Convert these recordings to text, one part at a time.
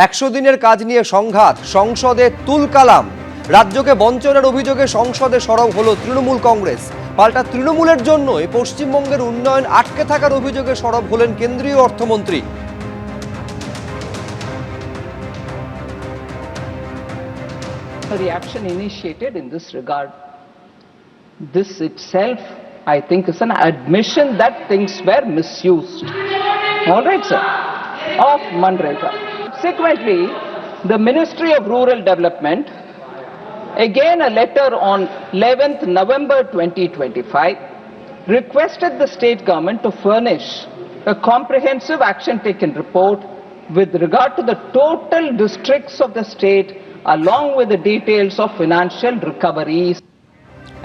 একশো দিনের কাজ নিয়ে সংঘাত সংসদে তুলকালাম রাজ্যকে বঞ্চনার অভিযোগে সংসদে সরব হলো তৃণমূল কংগ্রেস পাল্টা তৃণমূলের জন্যই পশ্চিমবঙ্গের উন্নয়ন আটকে থাকার অভিযোগে সরব হলেন কেন্দ্রীয় অর্থমন্ত্রী reaction initiated in this regard. This itself, I think, is an admission that things were misused. All right, sir. Subsequently, the Ministry of Rural Development, again a letter on 11th November 2025, requested the state government to furnish a comprehensive action taken report with regard to the total districts of the state along with the details of financial recoveries.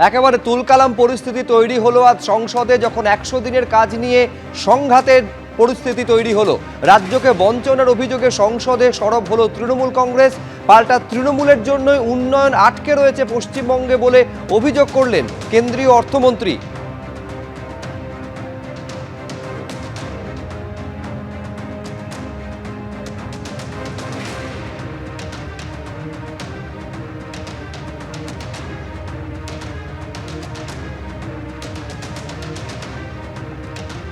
একেবারে তুলকালাম পরিস্থিতি তৈরি হলো আজ সংসদে যখন একশো দিনের কাজ নিয়ে সংঘাতের পরিস্থিতি তৈরি হলো। রাজ্যকে বঞ্চনার অভিযোগে সংসদে সরব হলো তৃণমূল কংগ্রেস। পাল্টা তৃণমূলের জন্যই উন্নয়ন আটকে রয়েছে পশ্চিমবঙ্গে বলে অভিযোগ করলেন কেন্দ্রীয় অর্থমন্ত্রী।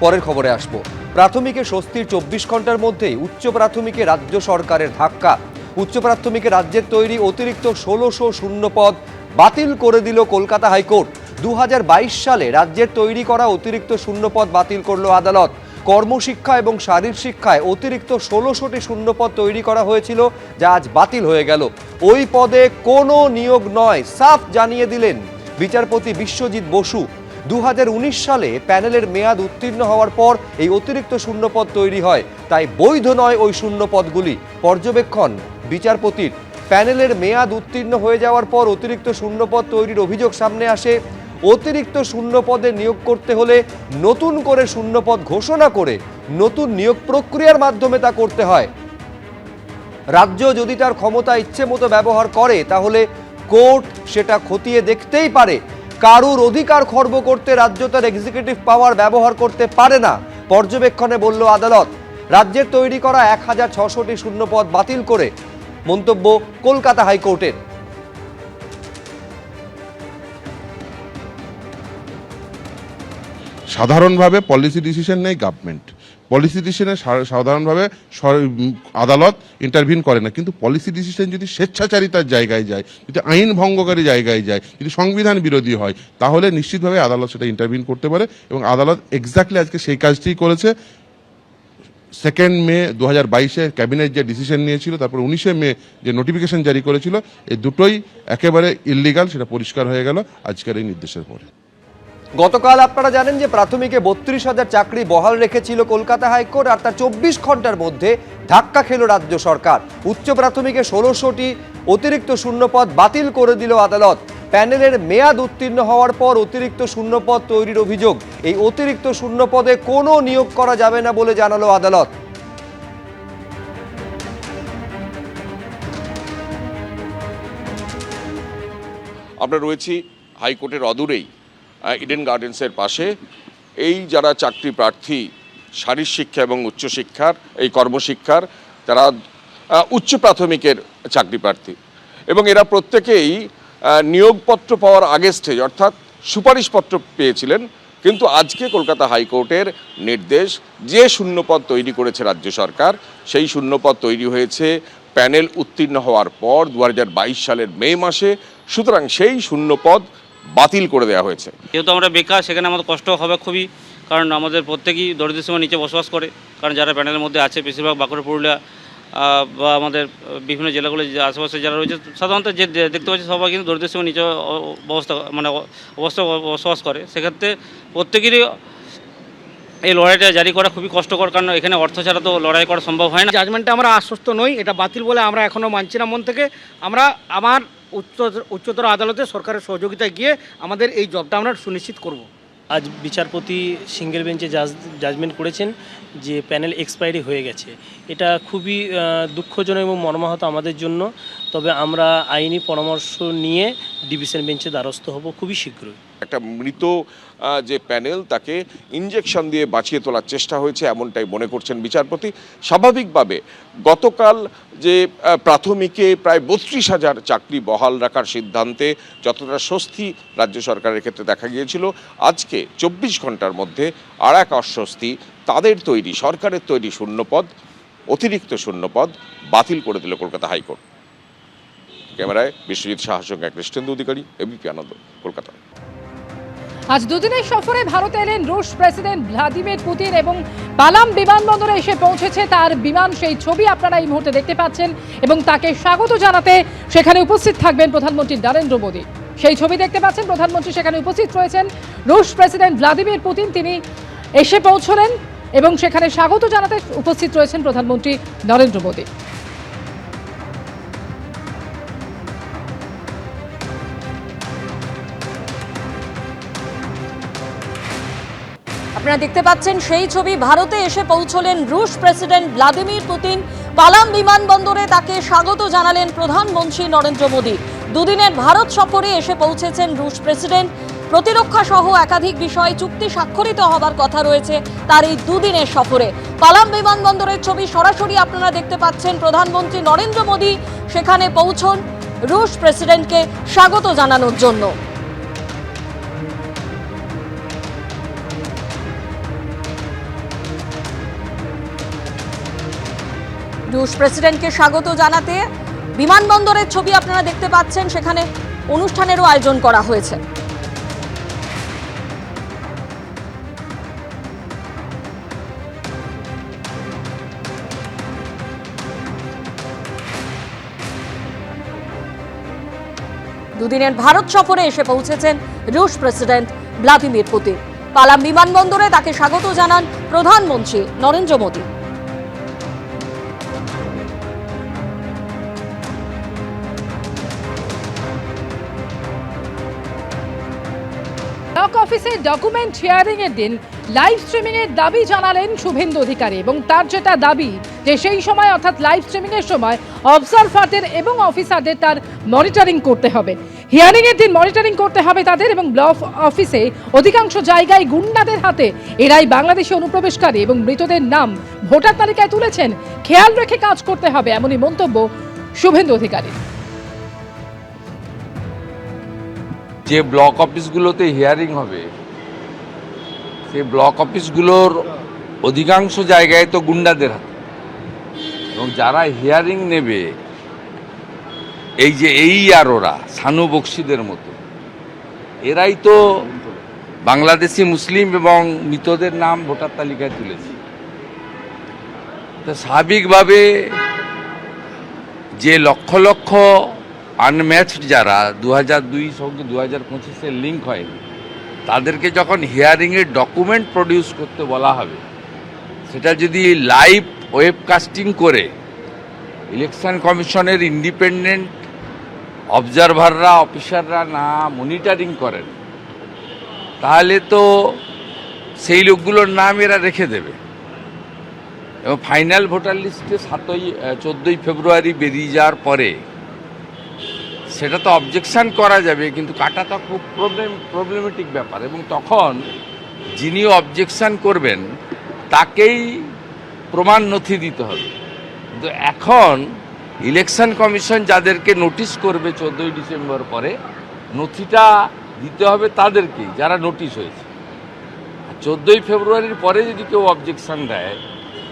পরের খবরে আসব। প্রাথমিকে স্বস্তির চব্বিশ ঘণ্টার মধ্যেই উচ্চ প্রাথমিকে রাজ্য সরকারের ধাক্কা। উচ্চ প্রাথমিকে রাজ্যের তৈরি অতিরিক্ত ষোলোশো শূন্য পদ বাতিল করে দিল কলকাতা হাইকোর্ট। দু হাজার বাইশ সালে রাজ্যের তৈরি করা অতিরিক্ত শূন্যপদ বাতিল করল আদালত। কর্মশিক্ষা এবং শারীর শিক্ষায় অতিরিক্ত ষোলোশোটি শূন্যপদ তৈরি করা হয়েছিল, যা আজ বাতিল হয়ে গেল। ওই পদে কোনো নিয়োগ নয়, সাফ জানিয়ে দিলেন বিচারপতি বিশ্বজিৎ বসু। দু হাজার উনিশ সালে প্যানেলের মেয়াদ উত্তীর্ণ হওয়ার পর এই অতিরিক্ত শূন্যপদ তৈরি হয়। তাই বৈধ নয় ওই শূন্যপদগুলি। পর্যবেক্ষণ, বিচারপতির। প্যানেলের মেয়াদ উত্তীর্ণ হয়ে যাওয়ার পর অতিরিক্ত শূন্যপদ তৈরির অভিযোগ সামনে আসে। অতিরিক্ত শূন্যপদে নিয়োগ করতে হলে নতুন করে শূন্যপদ ঘোষণা করে নতুন নিয়োগ প্রক্রিয়ার মাধ্যমে তা করতে হয়। রাজ্য যদি তার ক্ষমতা ইচ্ছে মতো ব্যবহার করে, তাহলে কোর্ট সেটা খতিয়ে দেখতেই পারে। কারুর অধিকার খর্ব করতে রাজ্য তার এক্সিকিউটিভ পাওয়ার ব্যবহার করতে পারে না, পর্যবেক্ষণে বলল আদালত। রাজ্যের তৈরি করা এক হাজার ছশোটি শূন্যপদ বাতিল করে মন্তব্য কলকাতা হাইকোর্টের। সাধারণভাবে পলিসি ডিসিশন নেই গভর্নমেন্ট পলিসি ডিসিশনে সাধারণভাবে আদালত ইন্টারভিন করে না। কিন্তু পলিসি ডিসিশন যদি স্বেচ্ছাচারিতার জায়গায় যায়, যদি আইন ভঙ্গকারী জায়গায় যায়, যদি সংবিধান বিরোধী হয়, তাহলে নিশ্চিতভাবে আদালত সেটা ইন্টারভিন করতে পারে এবং আদালত এক্স্যাক্টলি আজকে সেই কাজটিই করেছে। সেকেন্ড মে দু হাজার বাইশে ক্যাবিনেট যে ডিসিশন নিয়েছিল, তারপর উনিশে মে যে নোটিফিকেশন জারি করেছিল, এই দুটোই একেবারে ইললিগাল সেটা পরিষ্কার হয়ে গেল আজকের এই নির্দেশের পরে। গতকাল আপনারা জানেন যে প্রাথমিকে বত্রিশ হাজার চাকরি বহাল রেখেছিল কলকাতা হাইকোর্ট আর তার চব্বিশ ঘণ্টার মধ্যে ধাক্কা খেল রাজ্য সরকার। উচ্চ প্রাথমিকে ষোলোশোটি অতিরিক্ত শূন্যপদ বাতিল করে দিল আদালত। প্যানেলের মেয়াদ উত্তীর্ণ হওয়ার পর অতিরিক্ত শূন্যপদ তৈরির অভিযোগ। এই অতিরিক্ত শূন্যপদে কোনো নিয়োগ করা যাবে না বলে জানালো আদালত। আমরা রয়েছি হাইকোর্টের অদূরেই। ইডেন গার্ডেন্সের পাশে। এই যারা চাকরি প্রার্থী, শারীর শিক্ষা এবং উচ্চশিক্ষার এই কর্মশিক্ষার, তারা উচ্চ প্রাথমিকের চাকরি প্রার্থী। এবং এরা প্রত্যেকেই নিয়োগপত্র পাওয়ার আগে স্টেজ অর্থাৎ সুপারিশপত্র পেয়েছিলেন। কিন্তু আজকে কলকাতা হাইকোর্টের নির্দেশ, যে শূন্যপদ তৈরি করেছে রাজ্য সরকার, সেই শূন্যপদ তৈরি হয়েছে, প্যানেল উত্তীর্ণ হওয়ার পর দু হাজার বাইশ সালের মে মাসে। সুতরাং সেই শূন্যপদ বাতিল করে দেওয়া হয়েছে। যেহেতু আমরা বেকার সেখানে আমাদের কষ্ট হবে খুবই কারণ আমাদের প্রত্যেকেই দরিদ্র সীমার নিচে বসবাস করে। কারণ যারা প্যানেলের মধ্যে আছে বেশিরভাগ বাঁকুড়া পুরুলিয়া বা আমাদের বিভিন্ন জেলাগুলো যে আশেপাশে যারা রয়েছে সাধারণত যে দেখতে পাচ্ছি সবাই কিন্তু দরিদ্র সীমার নিচে অবস্থা মানে অবস্থা বসবাস করে। সেক্ষেত্রে প্রত্যেকেরই এই লড়াইটা জারি করা খুবই কষ্টকর কারণ এখানে অর্থ ছাড়া তো লড়াই করা সম্ভব হয় না। জাজমেন্টে আমরা আশ্বস্ত নই এটা বাতিল বলে আমরা এখনও মানছি না মন থেকে। আমরা আমার উচ্চ উচ্চতর আদালতে সরকারের সহযোগিতায় গিয়ে আমাদের এই জবটা আমরা সুনিশ্চিত করব। আজ বিচারপতি সিঙ্গেল বেঞ্চে জাজ, জাজমেন্ট করেছেন যে প্যানেল এক্সপায়ারি হয়ে গেছে। এটা খুবই দুঃখজনক এবং মর্মাহত আমাদের জন্য। তবে আমরা আইনি পরামর্শ নিয়ে ডিভিশন বেঞ্চে দ্বারস্থ হব খুবই শীঘ্রই। একটা মৃত যে প্যানেল তাকে ইঞ্জেকশন দিয়ে বাঁচিয়ে তোলার চেষ্টা হয়েছে, এমনটাই মনে করছেন বিচারপতি। স্বাভাবিকভাবে গতকাল যে প্রাথমিকে প্রায় বত্রিশ হাজার চাকরি বহাল রাখার সিদ্ধান্তে যতটা স্বস্তি রাজ্য সরকারের ক্ষেত্রে দেখা গিয়েছিল, আজকে চব্বিশ ঘণ্টার মধ্যে আর এক অস্বস্তি, তাদের তৈরি, সরকারের তৈরি শূন্যপদ, অতিরিক্ত শূন্যপদ বাতিল করে দিল কলকাতা হাইকোর্ট। ক্যামেরায় বিশ্বজিৎ সাহার সঙ্গে কৃষ্ণেন্দু অধিকারী এবিপি আনন্দ, কলকাতা। আজ দুদিনের সফরে ভারতে এলেন রুশ প্রেসিডেন্ট ভ্লাদিমির পুতিন এবং পালাম বিমানবন্দরে এসে পৌঁছেছে তার বিমান। সেই ছবি আপনারা এই মুহূর্তে দেখতে পাচ্ছেন এবং তাকে স্বাগত জানাতে সেখানে উপস্থিত থাকবেন প্রধানমন্ত্রী নরেন্দ্র মোদী। সেই ছবি দেখতে পাচ্ছেন প্রধানমন্ত্রী, সেখানে উপস্থিত রয়েছেন রুশ প্রেসিডেন্ট ভ্লাদিমির পুতিন। তিনি এসে পৌঁছলেন এবং সেখানে স্বাগত জানাতে উপস্থিত রয়েছেন প্রধানমন্ত্রী নরেন্দ্র মোদী। আপনারা দেখতে পাচ্ছেন সেই ছবি। ভারতে এসে পৌঁছলেন রুশ প্রেসিডেন্ট ভ্লাদিমির পুতিন। পালাম বিমানবন্দরে তাকে স্বাগত জানালেন প্রধানমন্ত্রী নরেন্দ্র মোদী। দুদিনের ভারত সফরে এসে পৌঁছেছেন রুশ প্রেসিডেন্ট। প্রতিরক্ষা সহ একাধিক বিষয়ে চুক্তি স্বাক্ষরিত হবার কথা রয়েছে তার এই দুদিনের সফরে। পালাম বিমানবন্দরের ছবি সরাসরি আপনারা দেখতে পাচ্ছেন প্রধানমন্ত্রী নরেন্দ্র মোদী সেখানে পৌঁছন রুশ প্রেসিডেন্টকে স্বাগত জানানোর জন্য। রুশ প্রেসিডেন্টকে স্বাগত জানাতে বিমানবন্দরের ছবি আপনারা দেখতে পাচ্ছেন, সেখানে অনুষ্ঠানেরও আয়োজন করা হয়েছে। দুদিনের ভারত সফরে এসে পৌঁছেছেন রুশ প্রেসিডেন্ট ভ্লাদিমির পুতিন। পালাম বিমানবন্দরে তাকে স্বাগত জানান প্রধানমন্ত্রী নরেন্দ্র মোদী। অফিসে ডকুমেন্ট হিয়ারিং এর দিন লাইভ স্ট্রিমিং এর দাবি জানালেন শুভেন্দু অধিকারী এবং তার যেটা দাবি যে সেই সময় অর্থাৎ লাইভ স্ট্রিমিং এর সময় অবজারভারদের এবং অফিসারদের তার মনিটরিং করতে হবে। হিয়ারিং এর দিন মনিটরিং করতে হবে তাদের এবং ব্লক অফিসে অধিকাংশ জায়গায় গুন্ডাদের হাতে এরাই বাংলাদেশে অনুপ্রবেশকারী এবং মৃতদের নাম ভোটার তালিকায় তুলেছেন। খেয়াল রেখে কাজ করতে হবে এমনই মন্তব্য শুভেন্দু অধিকারী যে ব্লক অফিসগুলোতে হিয়ারিং হবে সেই ব্লক অফিসগুলোর অধিকাংশ জায়গায় তো গুন্ডাদের হাতে। এবং যারা হিয়ারিং নেবে, এই যে এই আর ওরা, সানু বক্সিদের মতো, এরাই তো বাংলাদেশি মুসলিম এবং মৃতদের নাম ভোটার তালিকায় তুলেছে। তো স্বাভাবিকভাবে যে লক্ষ লক্ষ আনম্যাচড যারা দু হাজার দুই সঙ্গে দু হাজার পঁচিশে লিঙ্ক হয়নি, তাদেরকে যখন হিয়ারিংয়ের ডকুমেন্ট প্রডিউস করতে বলা হবে, সেটা যদি লাইভ ওয়েবকাস্টিং করে ইলেকশন কমিশনের ইন্ডিপেন্ডেন্ট অবজারভাররা অফিসাররা না মনিটারিং করেন, তাহলে তো সেই লোকগুলোর নাম এরা রেখে দেবে। এবং ফাইনাল ভোটার লিস্টে সাতই চোদ্দোই ফেব্রুয়ারি বেরিয়ে যাওয়ার পরে সেটা তো অবজেকশান করা যাবে, কিন্তু কাটা তো খুব প্রবলেম প্রবলেমেটিক ব্যাপার। এবং তখন যিনি অবজেকশান করবেন, তাকেই প্রমাণ নথি দিতে হবে। কিন্তু এখন ইলেকশন কমিশন যাদেরকে নোটিশ করবে চোদ্দোই ডিসেম্বর পরে, নথিটা দিতে হবে তাদেরকেই, যারা নোটিশ হয়েছে। চোদ্দোই ফেব্রুয়ারির পরে যদি কেউ অবজেকশন দেয়,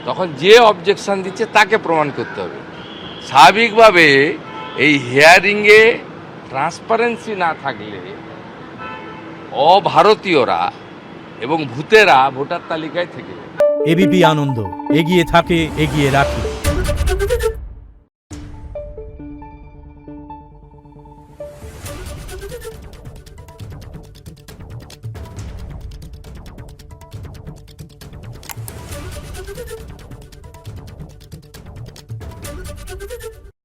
তখন যে অবজেকশন দিচ্ছে, তাকে প্রমাণ করতে হবে। স্বাভাবিকভাবে এই হিয়ারিংয়ে ট্রান্সপারেন্সি না থাকলে অভারতীয়রা এবং ভূতেরা ভোটার তালিকায় থেকে এবিপি আনন্দ, এগিয়ে থাকে, এগিয়ে রাখে।